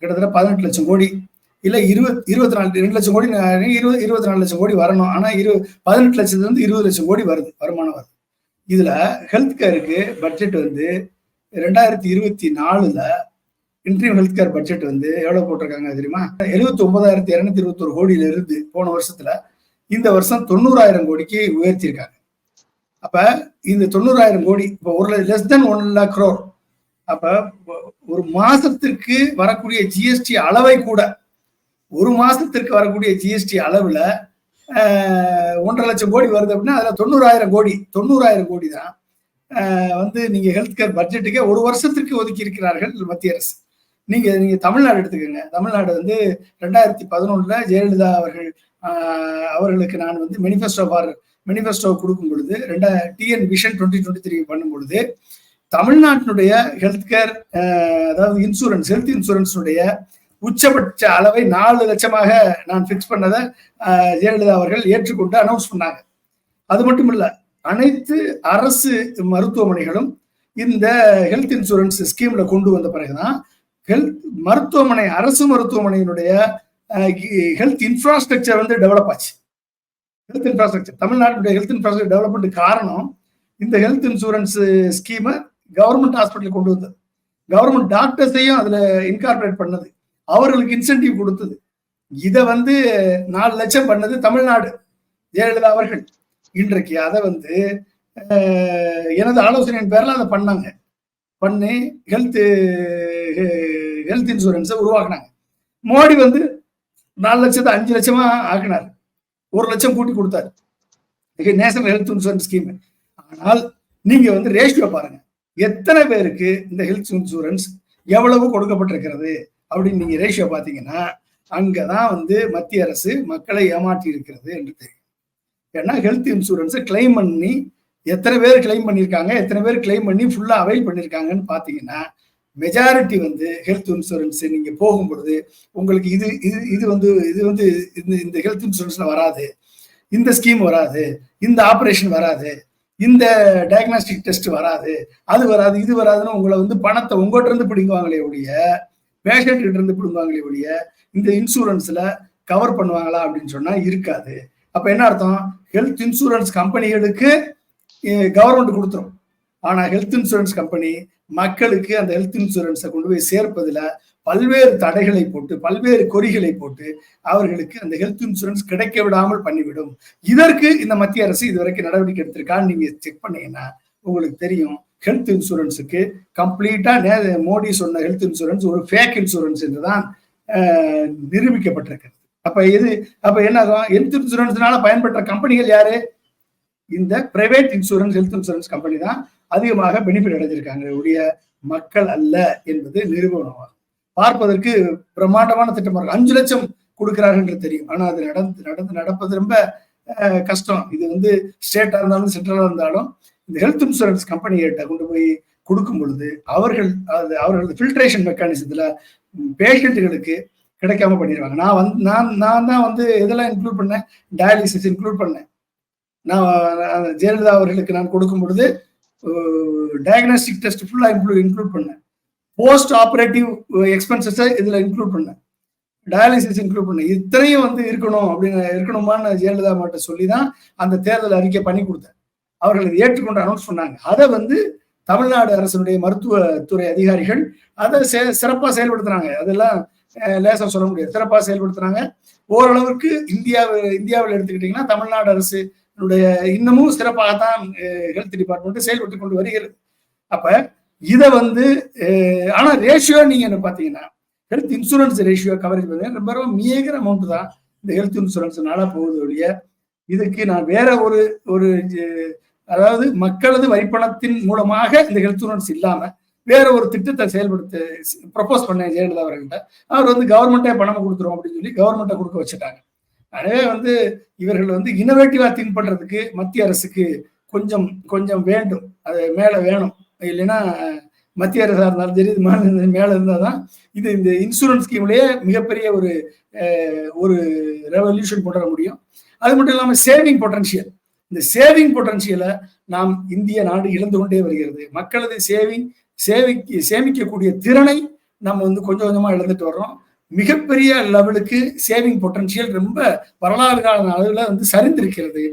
கிட்டத்தட்ட பதினெட்டு லட்சம் கோடி. இல்லை இருபத் இருபத்தி நாலு ரெண்டு லட்சம் கோடி இருபது இருபத்தி நாலு லட்சம் கோடி வரணும். ஆனால் இரு பதினெட்டு லட்சத்துலேருந்து இருபது லட்சம் கோடி வருது வருமானம் வருது. இதில் ஹெல்த் கேருக்கு பட்ஜெட் வந்து ரெண்டாயிரத்தி இருபத்தி நாலில் இன்ட்ரீம் ஹெல்த் கேர் பட்ஜெட் வந்து எவ்வளோ போட்டிருக்காங்க தெரியுமா? எழுபத்தி ஒன்பதாயிரத்தி இருநூத்தி இருபத்தொரு கோடியில இருந்து போன வருஷத்துல இந்த வருஷம் தொண்ணூறாயிரம் கோடிக்கு உயர்த்தியிருக்காங்க. அப்போ இந்த தொண்ணூறாயிரம் கோடி இப்போ ஒரு less than one lakh crore அப்ப ஒரு மாசத்திற்கு வரக்கூடிய ஜிஎஸ்டி அளவை கூட ஒரு மாசத்திற்கு வரக்கூடிய ஜிஎஸ்டி அளவுல ஒன்றரை லட்சம் கோடி வருது அப்படின்னா அதுல தொண்ணூறாயிரம் கோடி தொண்ணூறாயிரம் கோடி தான் வந்து நீங்க ஹெல்த் கேர் பட்ஜெட்டுக்கே ஒரு வருஷத்திற்கு ஒதுக்கி இருக்கிறார்கள் மத்திய அரசு. நீங்க நீங்க தமிழ்நாடு எடுத்துக்கோங்க. தமிழ்நாடு வந்து ரெண்டாயிரத்தி பதினொன்றுல ஜெயலலிதா அவர்கள் அவர்களுக்கு நான் வந்து மெனிஃபெஸ்டோ ஃபார் மெனிஃபெஸ்டோ கொடுக்கும் பொழுது ரெண்டா TN vision twenty twenty three பண்ணும் பொழுது தமிழ்நாட்டினுடைய ஹெல்த் கேர் அதாவது இன்சூரன்ஸ் ஹெல்த் இன்சூரன்ஸுடைய உச்சபட்ச அளவை நாலு லட்சமாக நான் ஃபிக்ஸ் பண்ணதை ஜெயலலிதா அவர்கள் ஏற்றுக்கொண்டு அனௌன்ஸ் பண்ணாங்க. அது மட்டும் இல்லை அனைத்து அரசு மருத்துவமனைகளும் இந்த ஹெல்த் இன்சூரன்ஸ் ஸ்கீம்ல கொண்டு வந்த பிறகுதான் ஹெல்த் மருத்துவமனை அரசு மருத்துவமனையினுடைய ஹெல்த் இன்ஃப்ராஸ்ட்ரக்சர் வந்து டெவலப் ஆச்சு. ஹெல்த் இன்ஃப்ராஸ்ட்ரக்சர் தமிழ்நாட்டுடைய ஹெல்த் இன்ஃப்ராஸ்ட்ரக்சர் டெவலப்மெண்ட் காரணம் இந்த ஹெல்த் இன்சூரன்ஸ் ஸ்கீமை கவர்மெண்ட் ஹாஸ்பிட்டல் கொண்டு வந்தது கவர்மெண்ட் டாக்டர்ஸையும் அதுல இன்கார்பரேட் பண்ணது. அவர்களுக்கு இன்சென்டிவ் கொடுத்தது. இதை வந்து நாலு லட்சம் பண்ணது தமிழ்நாடு. ஜெயலலிதா அவர்கள். இன்றைக்கு அதை வந்து எனது ஆலோசனையின் பேரில் அதை பண்ணாங்க. பண்ணி ஹெல்த் ஹெல்த் இன்சூரன்ஸை உருவாக்குனாங்க. மோடி வந்து நாலு லட்சத்தை அஞ்சு லட்சமா ஆக்கினார். ஒரு லட்சம் கூட்டி கொடுத்தாரு. National health insurance scheme. ஆனால் நீங்க வந்து ரேஷியோ பாருங்க. எத்தனை பேருக்கு இந்த ஹெல்த் இன்சூரன்ஸ் எவ்வளவு கொடுக்கப்பட்டிருக்கிறது அப்படின்னு நீங்க ரேஷியோ அங்கே அங்கதான் வந்து மத்திய அரசு மக்களை ஏமாற்றி இருக்கிறது என்று தெரியும். ஏன்னா ஹெல்த் இன்சூரன்ஸை கிளைம் பண்ணி எத்தனை பேர் கிளைம் பண்ணியிருக்காங்க எத்தனை பேர் கிளைம் பண்ணி ஃபுல்லாக அவைல் பண்ணியிருக்காங்கன்னு பார்த்தீங்கன்னா மெஜாரிட்டி வந்து ஹெல்த் இன்சூரன்ஸ் நீங்கள் போகும் பொழுது உங்களுக்கு இது இது இது வந்து இது வந்து இந்த இந்த ஹெல்த் இன்சூரன்ஸில் வராது. இந்த ஸ்கீம் வராது. இந்த ஆப்ரேஷன் வராது. இந்த டயக்னாஸ்டிக் டெஸ்ட் வராது அது வராது இது வராதுன்னு உங்களை வந்து பணத்தை உங்கள்கிட்ட இருந்து பிடிங்குவாங்களே ஒழிய பேஷண்ட் கிட்ட இருந்து பிடுங்குவாங்களே ஒழிய இந்த இன்சூரன்ஸ்ல கவர் பண்ணுவாங்களா அப்படின்னு சொன்னா இருக்காது. அப்ப என்ன அர்த்தம்? ஹெல்த் இன்சூரன்ஸ் கம்பெனிகளுக்கு கவர்மெண்ட் கொடுத்துரும். ஆனா ஹெல்த் இன்சூரன்ஸ் கம்பெனி மக்களுக்கு அந்த ஹெல்த் இன்சூரன்ஸை கொண்டு போய் சேர்ப்பதுல பல்வேறு தடைகளை போட்டு பல்வேறு கொறிகளை போட்டு அவர்களுக்கு அந்த ஹெல்த் இன்சூரன்ஸ் கிடைக்க விடாமல் பண்ணிவிடும். இதற்கு இந்த மத்திய அரசு இதுவரைக்கும் நடவடிக்கை எடுத்திருக்கான்னு நீங்க செக் பண்ணீங்கன்னா உங்களுக்கு தெரியும். ஹெல்த் இன்சூரன்ஸுக்கு கம்ப்ளீட்டா மோடி சொன்ன ஹெல்த் இன்சூரன்ஸ் ஒரு ஃபேக் இன்சூரன்ஸ் என்றுதான் நிரூபிக்கப்பட்டிருக்கிறது. அப்ப இது அப்ப என்ன ஆகும் ஹெல்த் இன்சூரன்ஸ்னால பயன்பெற்ற கம்பெனிகள் யாரு? இந்த private insurance health insurance company தான் அதிகமாக பெனிஃபிட் அடைஞ்சிருக்காங்க. உடைய மக்கள் அல்ல என்பது நிரூபணமாகும் பார்ப்பதற்கு பிரம்மாண்டமான திட்டமா இருக்கும் அஞ்சு லட்சம் கொடுக்கிறார்கள் தெரியும். ஆனா அது நடந்து நடந்து நடப்பது ரொம்ப கஷ்டம். இது வந்து ஸ்டேட்டா இருந்தாலும் சென்ட்ரலா இருந்தாலும் இந்த ஹெல்த் இன்சூரன்ஸ் கம்பெனிகிட்ட கொண்டு போய் கொடுக்கும் பொழுது அவர்கள் அது அவர்களது ஃபில்ட்ரேஷன் மெக்கானிசத்துல பேஷண்ட்டுகளுக்கு கிடைக்காம பண்ணிடுவாங்க. நான் வந்து நான் நான் தான் வந்து இதெல்லாம் இன்க்ளூட் பண்ணேன். டயாலிசிஸ் இன்க்ளூட் பண்ணேன். நான் ஜெயலலிதா அவர்களுக்கு நான் கொடுக்கும் பொழுது டயக்னாஸ்டிக் டெஸ்ட் ஃபுல்லாக இன்க்ளூட் இன்க்ளூட் பண்ணேன். போஸ்ட் ஆப்ரேட்டிவ் எக்ஸ்பென்சஸை இதில் இன்க்ளூட் பண்ணேன். டயாலிசிஸ் இன்க்ளூட் பண்ணேன். இத்தனையும் வந்து இருக்கணும் அப்படின்னு இருக்கணுமான்னு ஜெயலலிதா மட்டும் சொல்லி தான் அந்த தேர்தல் அறிக்கை பண்ணி கொடுத்தேன். அவர்கள் இதை ஏற்றுக்கொண்டு அனௌன்ஸ் பண்ணாங்க. அதை வந்து தமிழ்நாடு அரசனுடைய மருத்துவத்துறை அதிகாரிகள் அதை சிறப்பாக செயல்படுத்துனாங்க அதெல்லாம் லேசாக சொல்ல முடியாது. சிறப்பாக செயல்படுத்துறாங்க. ஓரளவுக்கு இந்தியாவில் இந்தியாவில் எடுத்துக்கிட்டிங்கன்னா தமிழ்நாடு அரசு இன்னமும் சிறப்பாகத்தான் ஹெல்த் டிபார்ட்மெண்ட் செயல்பட்டு கொண்டு வருகிறது. அப்போ இதை வந்து ஆனால் ரேஷியோ நீங்க என்ன பார்த்தீங்கன்னா ஹெல்த் இன்சூரன்ஸ் ரேஷியோ கவரேஜ் பார்த்தீங்கன்னா ரொம்ப ரொம்ப மேகர் அமௌண்ட் தான் இந்த ஹெல்த் இன்சூரன்ஸ்னால போகுது ஒழிய இதுக்கு நான் வேற ஒரு ஒரு அதாவது மக்களது வரிப்பணத்தின் மூலமாக இந்த ஹெல்த் இன்சூரன்ஸ் இல்லாமல் வேற ஒரு திட்டத்தை செயல்படுத்த ப்ரப்போஸ் பண்ணேன் ஜெயலலிதா அவர்கள்ட்ட அவர் வந்து கவர்மெண்ட்டே பணம் கொடுத்துரும் அப்படின்னு சொல்லி கவர்மெண்ட்டை கொடுக்க வச்சுட்டாங்க. எனவே வந்து இவர்கள் வந்து இனோவேட்டிவா திங்க் பண்றதுக்கு மத்திய அரசுக்கு கொஞ்சம் கொஞ்சம் வேண்டும். அது மேல வேணும். இல்லைன்னா மத்திய அரசாக இருந்தாலும் சரி இது மாநில மேலே இருந்தால் தான் இது இந்த இன்சூரன்ஸ் ஸ்கீம்லேயே மிகப்பெரிய ஒரு ஒரு ரெவல்யூஷன் கொண்டு வர முடியும். அது மட்டும் இல்லாமல் சேவிங் பொட்டன்ஷியல் இந்த சேவிங் பொட்டன்ஷியலை நாம் இந்திய நாடு இழந்து கொண்டே வருகிறது. மக்களது சேவிங் சேவிக்க சேமிக்கக்கூடிய திறனை நம்ம வந்து கொஞ்சம் கொஞ்சமாக இழந்துட்டு வர்றோம். மிகப்பெரிய லெவலுக்கு சேவிங் பொட்டன்ஷியல் ரொம்ப வரலாறு கால அளவில் வந்து சரிந்திருக்கிறது.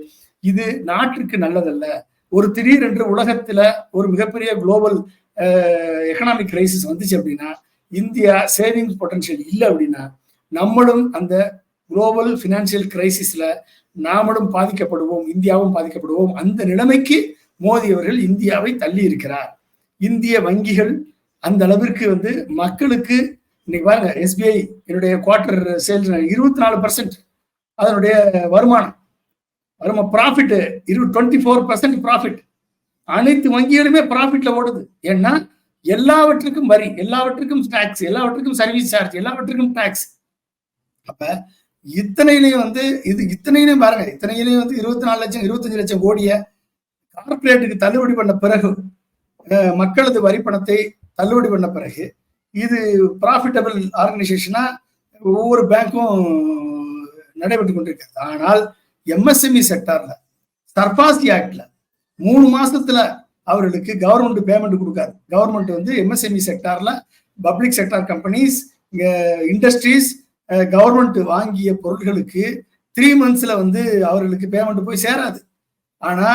இது நாட்டிற்கு நல்லதல்ல. ஒரு திடீரென்று உலகத்துல ஒரு மிகப்பெரிய குளோபல் எக்கனாமிக் கிரைசிஸ் வந்துச்சு அப்படின்னா இந்தியா சேவிங்ஸ் பொட்டன்ஷியல் இல்லை அப்படின்னா நம்மளும் அந்த குளோபல் ஃபினான்சியல் கிரைசிஸ்ல நாமளும் பாதிக்கப்படுவோம் இந்தியாவும் பாதிக்கப்படுவோம். அந்த நிலைமைக்கு மோடி அவர்கள் இந்தியாவை தள்ளி இருக்கிறார். இந்திய வங்கிகள் அந்த அளவிற்கு வந்து மக்களுக்கு இன்னைக்கு பாருங்க எஸ்பிஐ என்னுடைய குவார்டர் சேல்ஸ் இருபத்தி நாலு பர்சன்ட் அதனுடைய வருமானம். வருமா ப்ராஃபிட் இரு டுவெண்ட்டி ஃபோர் பர்சன்ட் ப்ராஃபிட் அனைத்து வங்கிகளுமே ப்ராஃபிட்ல ஓடுது. ஏன்னா எல்லாவற்றுக்கும் வரி எல்லாவற்றுக்கும் டாக்ஸ் எல்லாவற்றுக்கும் சர்வீஸ் சார்ஜ் எல்லாவற்றுக்கும் டாக்ஸ் அப்ப இத்தனையிலையும் வந்து இது இத்தனையிலையும் பாருங்க இத்தனையிலையும் வந்து இருபத்தி நாலு லட்சம் இருபத்தஞ்சு லட்சம் கோடிய கார்பரேட்டுக்கு தள்ளுபடி பண்ண பிறகு மக்களது வரி பணத்தை தள்ளுபடி பண்ண பிறகு இது ப்ராஃபிட்டபிள் ஆர்கனைசேஷனா ஒவ்வொரு பேங்க்கும் நடைபெற்று கொண்டிருக்கிறது. ஆனால் எம்எஸ்எம்இ செக்டார்ல சர்பாசி ஆக்ட்ல மூணு மாசத்துல அவர்களுக்கு கவர்மெண்ட் பேமெண்ட் கொடுக்காது கவர்மெண்ட் வந்து MSME செக்டார்ல public sector companies industries government வாங்கிய பொருட்களுக்கு த்ரீ மந்த்ஸ்ல வந்து அவர்களுக்கு பேமெண்ட் போய் சேராது. ஆனா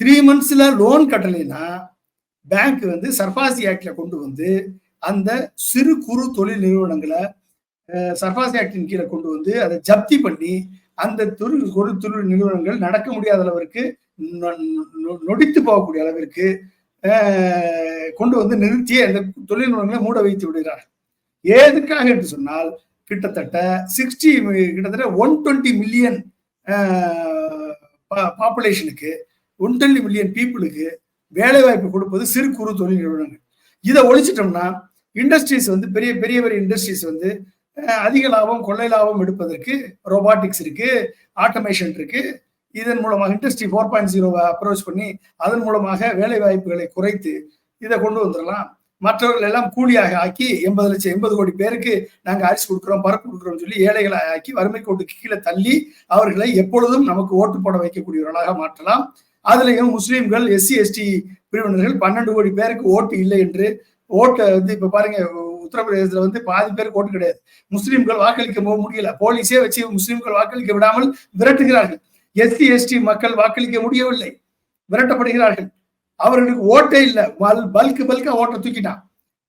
த்ரீ மந்த்ஸ்ல லோன் கட்டலைன்னா பேங்க் வந்து சர்பாசி ஆக்ட்ல கொண்டு வந்து அந்த சிறு குறு தொழில் நிறுவனங்களை சர்பாசி ஆக்டின் கீழே கொண்டு வந்து அதை ஜப்தி பண்ணி அந்த தொழில் ஒரு தொழில் நிறுவனங்கள் நடக்க முடியாத அளவிற்கு நொ- நொ- நொடித்து போகக்கூடிய அளவிற்கு கொண்டு வந்து நிறுத்தி அந்த தொழில் நிறுவனங்களை மூட வைத்து விடுகிறார் எதுக்காக என்று சொன்னால் கிட்டத்தட்ட சிக்ஸ்டி கிட்டத்தட்ட ஒன் டுவெண்ட்டி மில்லியன் பாப்புலேஷனுக்கு ஒன் டுவெண்ட்டி மில்லியன் பீப்புளுக்கு வேலை வாய்ப்பு கொடுப்பது சிறு குறு தொழில் நிறுவனங்கள். இதை ஒழிச்சிட்டோம்னா இண்டஸ்ட்ரீஸ் வந்து பெரிய பெரிய பெரிய இண்டஸ்ட்ரீஸ் வந்து அதிக லாபம் கொள்ளை லாபம் எடுப்பதற்கு ரோபாட்டிக்ஸ் இருக்கு ஆட்டோமேஷன் இருக்கு. இதன் மூலமாக இண்டஸ்ட்ரி ஃபோர் பாயிண்ட் ஜீரோவை அப்ரோச் பண்ணி அதன் மூலமாக வேலை வாய்ப்புகளை குறைத்து இதை கொண்டு வந்துடலாம். மற்றவர்கள் எல்லாம் கூலியாக ஆக்கி எண்பது லட்சம் எண்பது கோடி பேருக்கு நாங்கள் அரிசி கொடுக்குறோம் பருப்பு கொடுக்குறோம் சொல்லி ஏழைகளை ஆக்கி வறுமை கோட்டுக்கு கீழே தள்ளி அவர்களை எப்பொழுதும் நமக்கு ஓட்டு போட வைக்கக்கூடியவர்களாக மாற்றலாம். அதுலேயும் முஸ்லீம்கள் எஸ்சி எஸ்டி பிரிவினர்கள் பன்னெண்டு கோடி பேருக்கு ஓட்டு இல்லை என்று ஓட்டை வந்து இப்போ பாருங்க உத்தரப்பிரதேசத்துல வந்து பாதி பேர் ஓட்டு கிடையாது. முஸ்லீம்கள் வாக்களிக்க போக முடியல. போலீஸே வச்சு முஸ்லீம்கள் வாக்களிக்க விடாமல் விரட்டுகிறார்கள். எஸ்சி எஸ்டி மக்கள் வாக்களிக்க முடியவில்லை. விரட்டப்படுகிறார்கள். அவர்களுக்கு ஓட்டே இல்லை. பல் பல்க் பல்கா ஓட்டை தூக்கிட்டான்.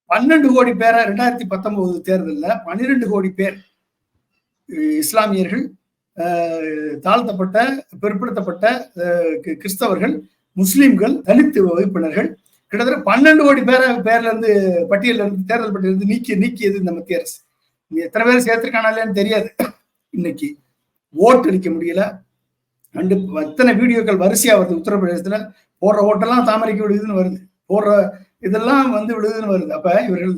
பன்னெண்டு கோடி பேரை ரெண்டாயிரத்தி பத்தொன்பது தேர்தலில் பன்னிரெண்டு கோடி பேர் இஸ்லாமியர்கள் தாழ்த்தப்பட்ட பிற்படுத்தப்பட்ட கிறிஸ்தவர்கள் முஸ்லிம்கள் தலித்து வகுப்பினர்கள் கிட்டத்தட்ட பன்னெண்டு கோடி பேரை பேர்ல இருந்து பட்டியல இருந்து தேர்தல் பட்டியல இருந்து நீக்கி நீக்கியது இந்த மத்திய அரசு. எத்தனை பேர் சேர்த்திருக்கானாலேன்னு தெரியாது. இன்னைக்கு ஓட்டு அளிக்க முடியல. ரெண்டு எத்தனை வீடியோக்கள் வரிசையா வருது உத்தரப்பிரதேசத்துல. போடுற ஓட்டெல்லாம் தாமரைக்கு விடுதுன்னு வருது. போடுற இதெல்லாம் வந்து விடுதுன்னு வருது. அப்ப இவர்கள்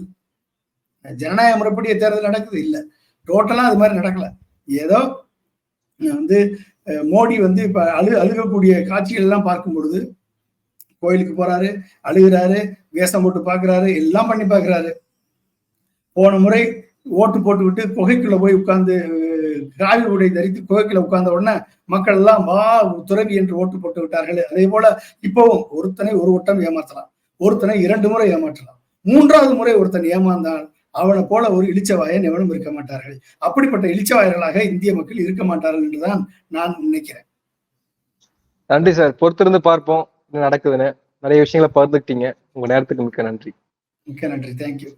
ஜனநாயக முறைப்படிய தேர்தல் நடக்குது. இல்லை. டோட்டலா அது மாதிரி நடக்கல. ஏதோ வந்து மோடி வந்து இப்ப அழு அழுகக்கூடிய காட்சிகள் எல்லாம் பார்க்கும் பொழுது கோயிலுக்கு போறாரு அழுகிறாரு வேஷம் போட்டு பாக்குறாரு எல்லாம் பண்ணி பாக்குறாரு போன முறை ஓட்டு போட்டு விட்டு குகைக்குள்ள போய் உட்கார்ந்து காவி உடை தரித்து குகைக்குள்ள உட்கார்ந்த உடனே மக்கள் எல்லாம் வா துறவி என்று ஓட்டு போட்டு விட்டார்கள். அதே போல இப்பவும் ஒருத்தனை ஒரு வட்டம் ஏமாற்றலாம். ஒருத்தனை இரண்டு முறை ஏமாற்றலாம். மூன்றாவது முறை ஒருத்தன் ஏமாந்தான் அவனை போல ஒரு இளிச்சவாயன் எவனும் இருக்க மாட்டார்கள். அப்படிப்பட்ட இளிச்சவாயர்களாக இந்திய மக்கள் இருக்க மாட்டார்கள் என்றுதான் நான் நினைக்கிறேன். நன்றி சார். பொறுத்திருந்து பார்ப்போம். நடக்குதுன்னு நிறைய விஷயங்களை பகிர்ந்துக்கிட்டீங்க. உங்க நேரத்துக்கு மிக்க நன்றி. மிக்க நன்றி. தேங்க்யூ